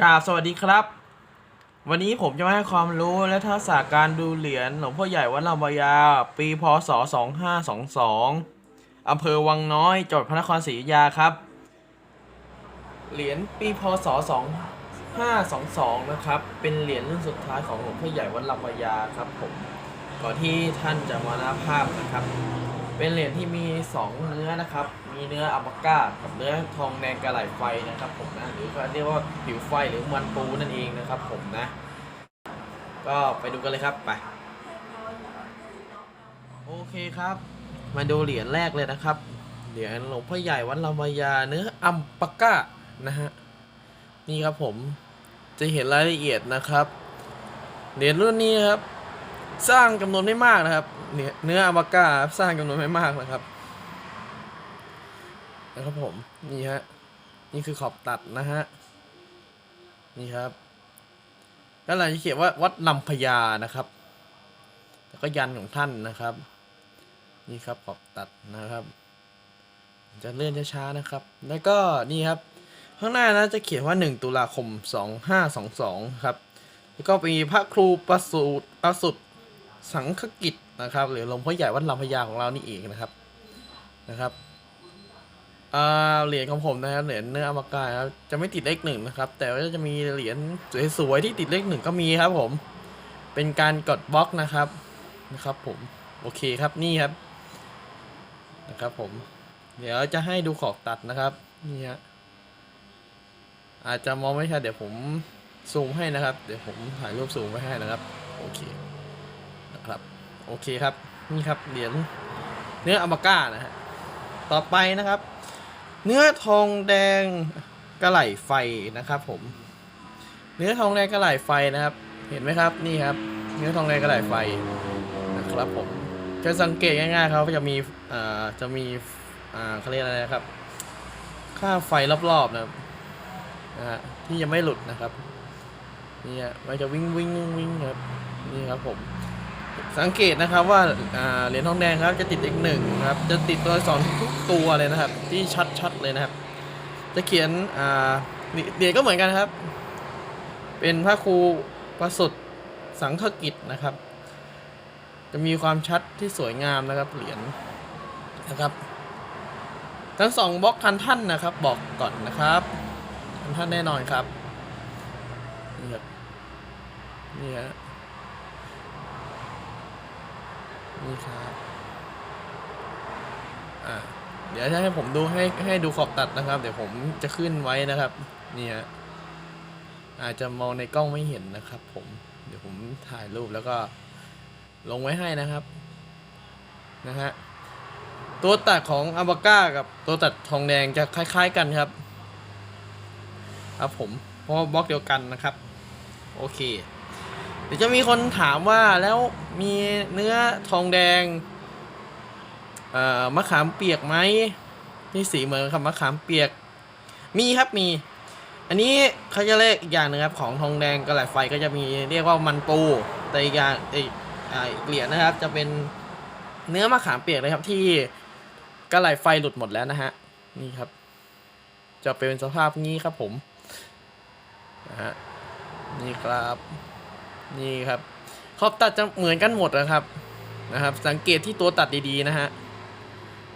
กราบสวัสดีครับ วันนี้ผมจะมาให้ความรู้และทักษะการดูเหรียญหลวงพ่อใหญ่วัดลำปายา ปีพศ 2522อำเภอวังน้อยจังหวัดพระนครศรีอยุธยาครับ เหรียญปีพศ 2522 นะครับ เป็นเหรียญรุ่นสุดท้ายของหลวงพ่อใหญ่วัดลำปายาครับผมก่อนที่ท่านจะมรณภาพนะครับ เป็นเหรียญที่มี 2 เนื้อนะครับ มีเนื้ออัลปาก้ากับเนื้อทองแดงกระไหลไฟนะครับ ผมนะ หรือก็เรียกว่าผิวไฟหรือมันปูนั่นเองนะครับ ผมนะ ก็ไปดูกันเลยครับไป โอเคครับ มาดูเหรียญแรกเลยนะครับ เหรียญหลวงพ่อใหญ่วัดลำปายาเนื้ออัมปาก้านะฮะ นี่ครับผมจะเห็นรายละเอียดนะครับ เหรียญรุ่นนี้ครับ สร้างจำนวนไม่มากนะครับ เนื้อเนื้ออัลปาก้าครับสร้างจำนวนไม่มากนะครับนะครับผมนี่ฮะนี่คือขอบตัดนะฮะนี่ครับก็เลยจะเขียนว่าวัดลำพญานะครับ แล้วก็ยันของท่านนะครับ นี่ครับขอบตัดนะครับ จะเลื่อนช้าๆนะครับ แล้วก็นี่ครับ ข้างหน้านะจะเขียนว่า 1 ตุลาคม 2522 ครับ แล้วก็มีพระครูประสูตรประสุด สังฆกิจนะครับ หรือหลวงพ่อใหญ่วัดลำพญาของเรานี่เองนะครับนะครับเหรียญของผมนะครับเหรียญเนื้ออมกายครับจะไม่ติดเลขหนึ่งนะครับ แต่ว่าจะมีเหรียญสวยๆที่ติดเลขหนึ่งก็มีครับ ผม เป็นการกดบล็อกนะครับนะครับ ผมโอเคครับนี่ครับนะครับ ผม เดี๋ยวจะให้ดูขอบตัดนะครับนี่ฮะอาจจะมองไม่ชัดเดี๋ยวผมซูมให้นะครับ เดี๋ยวผมถ่ายรูปซูมไว้ให้นะครับ โอเค นะครับโอเคครับนี่ครับเหรียญเนื้ออมก้านะฮะต่อไปนะครับ เนื้อทองแดงกระไหลไฟนะครับผม เนื้อทองแดงกระไหลไฟนะครับ เห็นไหมครับนี่ครับ เนื้อทองแดงกระไหลไฟนะครับผมจะสังเกตง่ายๆครับว่าจะมีอ่าจะมีอ่าเขาเรียกอะไรนะครับ ค่าไฟรอบๆนะครับนะฮะที่ยังไม่หลุดนะครับนี่ฮะมันจะวิ่งวิ่งวิ่งวิ่งครับนี่ครับผม สังเกตนะครับว่าเหรียญทองแดงครับจะติดอีกหนึ่งครับ จะติดตัวอักษรทุกตัวเลยนะครับ ที่ชัดๆเลยนะครับ จะเขียนเหรียญก็เหมือนกันครับ เป็นพระครูประสุดสังฆกิจนะครับ จะมีความชัดที่สวยงามนะครับเหรียญนะครับ ทั้งสองบล็อกคันท่านนะครับ บอกก่อนนะครับคันท่านแน่นอนครับนี่ครับนี่ฮะ นี่ครับอ่าเดี๋ยวจะให้ผมดูให้ให้ดูขอบตัดนะครับ เดี๋ยวผมจะขึ้นไว้นะครับนี่ยอาจจะมองในกล้องไม่เห็นนะครับ ผม เดี๋ยวผมถ่ายรูปแล้วก็ลงไว้ให้นะครับ นะฮะตัวตัดของอัลบาก้ากับตัวตัดทองแดงจะคล้าย ๆ กันครับ ครับผมเพราะบล็อกเดียวกันนะครับ โอเค เดี๋ยวจะมีคนถามว่าแล้วมีเนื้อทองแดงเอ่อมะขามเปียกไหมที่สีเหมือนกับมะขามเปียก มีครับมี อันนี้เขาจะเรียกอีกอย่างหนึงครับของทองแดงกระไหลไฟก็จะมีเรียกว่ามันปูแต่อีกอย่างอีกอ่าอีกเหรียญนะครับ จะเป็นเนื้อมะขามเปียกนะครับที่กระไหลไฟหลุดหมดแล้วนะฮะนี่ครับ จะเป็นสภาพนี้ครับผมนะฮะนี่ครับ นี่ครับขอบตัดจะเหมือนกันหมดนะครับนะครับ สังเกตที่ตัวตัดดีๆนะฮะ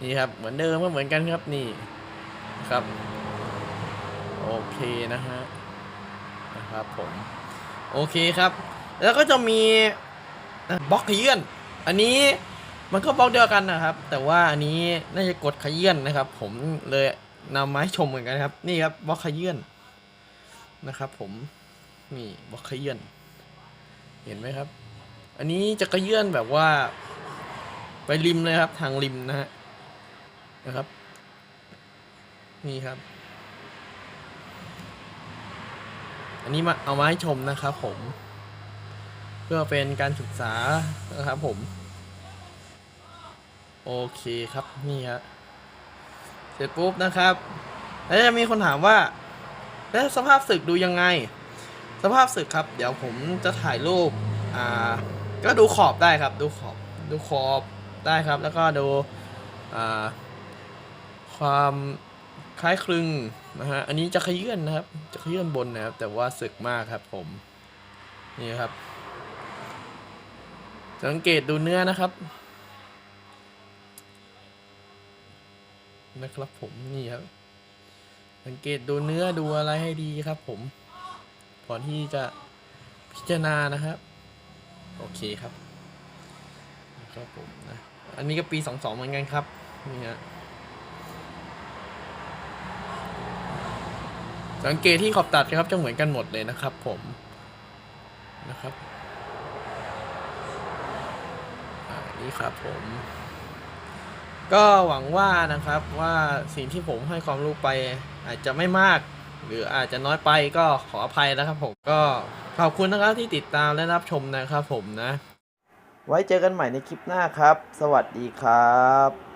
นี่ครับเหมือนเดิมก็เหมือนกันครับนี่ครับโอเคนะฮะนะครับผมโอเคครับ แล้วก็จะมีบล็อกขยื่นอันนี้มันก็บล็อกเดียวกันนะครับ แต่ว่าอันนี้น่าจะกดขยื่นนะครับ ผมเลยนำมาให้ชมเหมือนกันครับ นี่ครับบล็อกขยื่นนะครับ ผมนี่บล็อกขยื่น เห็นไหมครับ อันนี้จะกระเยื่อนแบบว่า ไปริมเลยครับ ทางริมนะฮะนะครับ นี่ครับ อันนี้มาเอามาให้ชมนะครับผม เพื่อเป็นการศึกษานะครับผม โอเคครับนี่ฮะเสร็จปุ๊บนะครับ แล้วจะมีคนถามว่า แล้วสภาพศึกดูยังไง สภาพศึกครับ เดี๋ยวผมจะถ่ายรูปอ่าก็ดูขอบได้ครับ ดูขอบดูขอบได้ครับ แล้วก็ดูอ่าความคล้ายคลึงนะฮะอันนี้จะขยื่นนะครับ จะขยื่นบนนะครับ แต่ว่าสึกมากครับผมนี่ครับสังเกตดูเนื้อนะครับ นะครับผมนี่ครับสังเกตดูเนื้อดูอะไรให้ดีครับผม ก่อนที่จะพิจารณานะครับ โอเคครับครับผมนะอันนี้ก็ปีสองสองเหมือนกันครับนี่ฮะสังเกตที่ขอบตัดครับจะเหมือนกันหมดเลยนะครับผมนะครับนี่ครับผม ก็หวังว่านะครับว่าสิ่งที่ผมให้ความรู้ไปอาจจะไม่มาก หรืออาจจะน้อยไปก็ขออภัยนะครับผมก็ขอบคุณนะครับที่ติดตามและรับชมนะครับผมนะ ไว้เจอกันใหม่ในคลิปหน้าครับ สวัสดีครับ